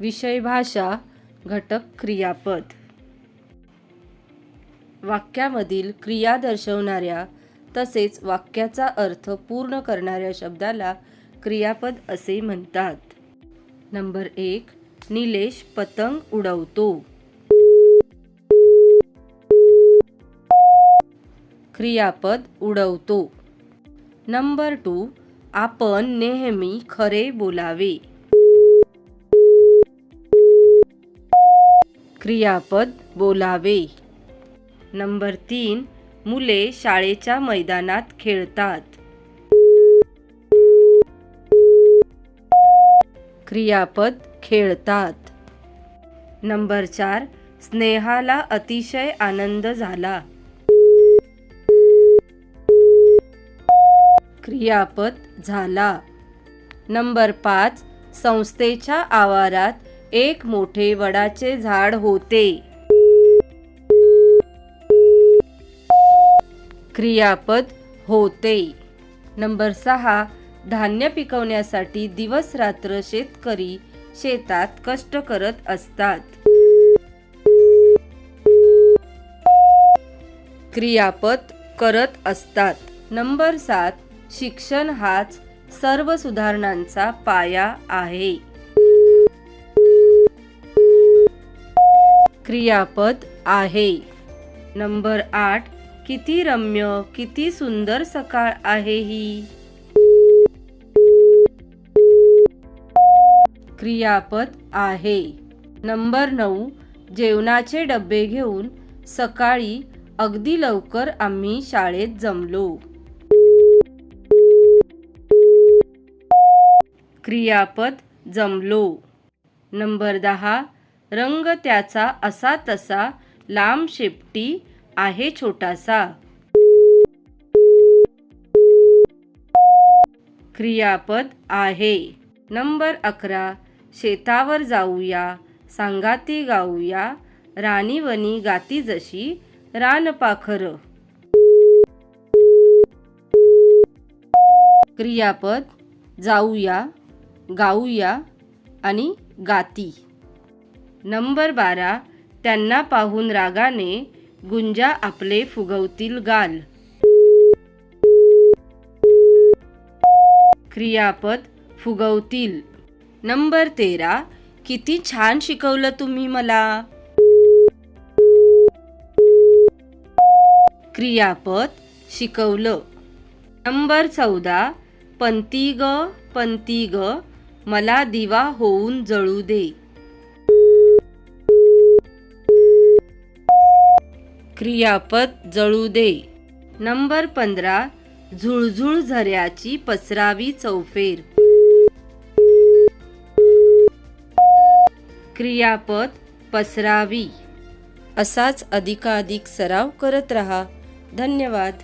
विषय भाषा घटक क्रियापद. वाक्यामधील क्रिया दर्शवणाऱ्या तसेच वाक्याचा अर्थ पूर्ण करणाऱ्या शब्दाला क्रियापद असे म्हणतात. नंबर एक निलेश पतंग उडवतो. क्रियापद उडवतो. नंबर टू आपण नेहमी खरे बोलावे. क्रियापद बोलावे. नंबर तीन मुले शाळेच्या मैदानात खेळतात. क्रियापद खेळतात. नंबर चार स्नेहाला अतिशय आनंद झाला. क्रियापद झाला. नंबर पाच संस्थेच्या आवारात एक मोठे वडाचे झाड होते. क्रियापद होते. नंबर सहा धान्य पिकवण्यासाठी दिवस रात्र शेतकरी शेतात कष्ट करत असतात. क्रियापद करत असतात. नंबर सात शिक्षण हाच सर्व सुधारणांचा पाया आहे. क्रियापद आहे. नंबर आठ किती रम्य किती सुंदर सकाळ आहे ही? क्रियापद आहे. नंबर नऊ जेवणाचे डबे घेऊन सकाळी अगदी लवकर आम्ही शाळेत जमलो. क्रियापद जमलो. नंबर दहा रंग त्याचा असा तसा लांब शेपटी आहे छोटासा. क्रियापद आहे. नंबर अकरा. शेतावर जाऊया सांगाती गाऊया राणीवनी गाती जशी रानपाखर क्रियापद जाऊया गाऊया आणि गाती. नंबर बारा त्यांना पाहून रागाने गुंजा आपले फुगवतील गाल. क्रियापद फुगवतील. नंबर तेरा किती छान शिकवलं तुम्ही मला. क्रियापद शिकवलं. नंबर चौदा पंती ग पंती ग मला दिवा होऊन जळू दे. क्रियापद जळू दे. नंबर पंधरा झुळझुळ झऱ्याची पसरावी चौफेर. क्रियापद पसरावी. असाच अधिकाधिक सराव करत रहा. धन्यवाद.